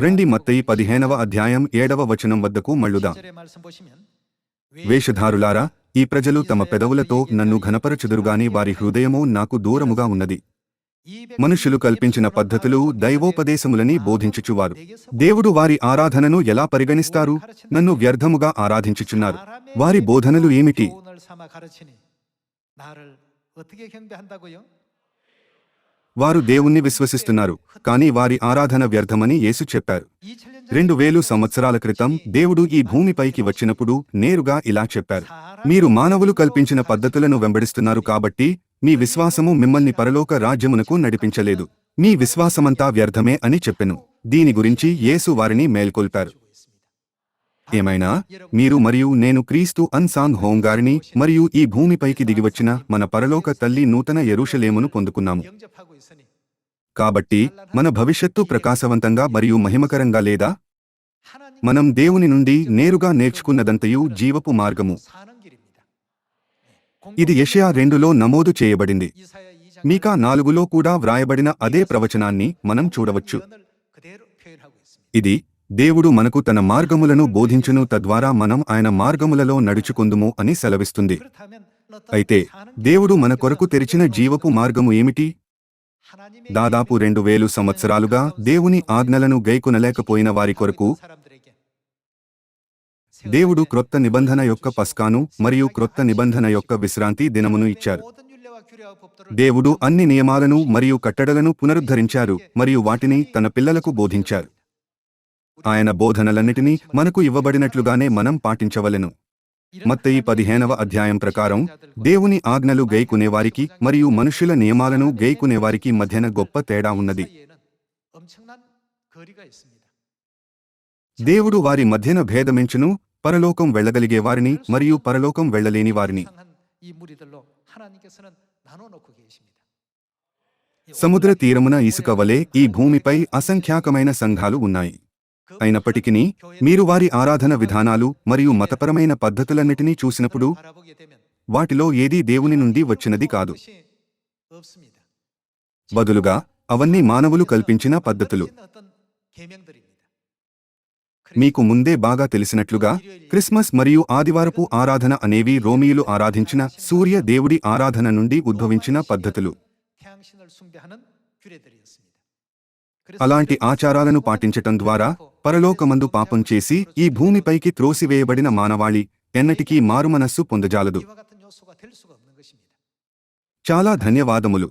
రండి మత్తయి పదిహేనవ అధ్యాయం ఏడవ వచనం వద్దకు మళ్ళుదా. వేషధారులారా ఈ ప్రజలు తమ పెదవులతో నన్ను ఘనపరచుదురుగాని వారి హృదయము నాకు దూరముగా ఉన్నది. మనుషులు కల్పించిన పద్ధతులు దైవోపదేశములని బోధించుచువారు. దేవుడు వారి ఆరాధనను ఎలా పరిగణిస్తారు? నన్ను వ్యర్థముగా ఆరాధించుచున్నారు. వారి బోధనలు ఏమిటి? వారు దేవుణ్ణి విశ్వసిస్తున్నారు కానీ వారి ఆరాధన వ్యర్థమని యేసు చెప్పారు. రెండు వేలు సంవత్సరాల క్రితం దేవుడు ఈ భూమిపైకి వచ్చినప్పుడు నేరుగా ఇలా చెప్పారు. మీరు మానవులు కల్పించిన పద్ధతులను వెంబడిస్తున్నారు కాబట్టి మీ విశ్వాసము మిమ్మల్ని పరలోక రాజ్యమునకు నడిపించలేదు. మీ విశ్వాసమంతా వ్యర్థమే అని చెప్పెను. దీని గురించి యేసు వారిని మేల్కొల్పారు. ఏమైనా? మీరు మరియు నేను క్రీస్తు అన్సాంగ్ హోంగారిని మరియు ఈ భూమిపైకి దిగివచ్చిన మన పరలోక తల్లి నూతన ఎరుషలేమును పొందుకున్నాము. కాబట్టి మన భవిష్యత్తు ప్రకాశవంతంగా మరియు మహిమకరంగా లేదా? మనం దేవుని నుండి నేరుగా నేర్చుకున్నదంతయు జీవపు మార్గము. ఇది యషయా రెండులో నమోదు చేయబడింది. మీకా నాలుగులో కూడా వ్రాయబడిన అదే ప్రవచనాన్ని మనం చూడవచ్చు. ఇది దేవుడు మనకు తన మార్గములను బోధించును తద్వారా మనం ఆయన మార్గములలో నడుచుకుందుము అని సెలవిస్తుంది. అయితే దేవుడు మన కొరకు తెరిచిన జీవపు మార్గము ఏమిటి? దాదాపు రెండు వేలు సంవత్సరాలుగా దేవుని ఆజ్ఞలను గైకొనలేకపోయిన వారి కొరకు దేవుడు క్రొత్త నిబంధన యొక్క పస్కాను మరియు క్రొత్త నిబంధన యొక్క విశ్రాంతి దినమును ఇచ్చారు. దేవుడు అన్ని నియమాలను మరియు కట్టడలను పునరుద్ధరించారు మరియు వాటిని తన పిల్లలకు బోధించారు. ఆయన బోధనలన్నిటినీ మనకు ఇవ్వబడినట్లుగానే మనం పాటించవలెను. మత్తయి పదిహేనవ అధ్యాయం ప్రకారం దేవుని ఆజ్ఞలు గైకునేవారికి మరియు మనుషుల నియమాలను గైకునేవారికి మధ్యన గొప్ప తేడా ఉన్నది. దేవుడు వారి మధ్యన భేదమించును పరలోకం వెళ్ళగలిగే వారిని మరియు పరలోకం వెళ్ళలేని వారిని. సముద్ర తీరమున ఇసుక వలె ఈ భూమిపై అసంఖ్యాకమైన సంఘాలు ఉన్నాయి. అయినప్పటికీ మీరు వారి ఆరాధన విధానాలు మరియు మతపరమైన పద్ధతులన్నిటినీ చూసినప్పుడు వాటిలో ఏదీ దేవుని నుండి వచ్చినది కాదు. బదులుగా అవన్నీ మానవులు కల్పించిన పద్ధతులు. మీకు ముందే బాగా తెలిసినట్లుగా క్రిస్మస్ మరియు ఆదివారపు ఆరాధన అనేవి రోమియులు ఆరాధించిన సూర్య దేవుడి ఆరాధన నుండి ఉద్భవించిన పద్ధతులు. అలాంటి ఆచారాలను పాటించటం ద్వారా పరలోకమందు పాపం చేసి ఈ భూమిపైకి త్రోసివేయబడిన మానవాళి ఎన్నటికీ మారుమనస్సు పొందజాలదు. చాలా ధన్యవాదములు.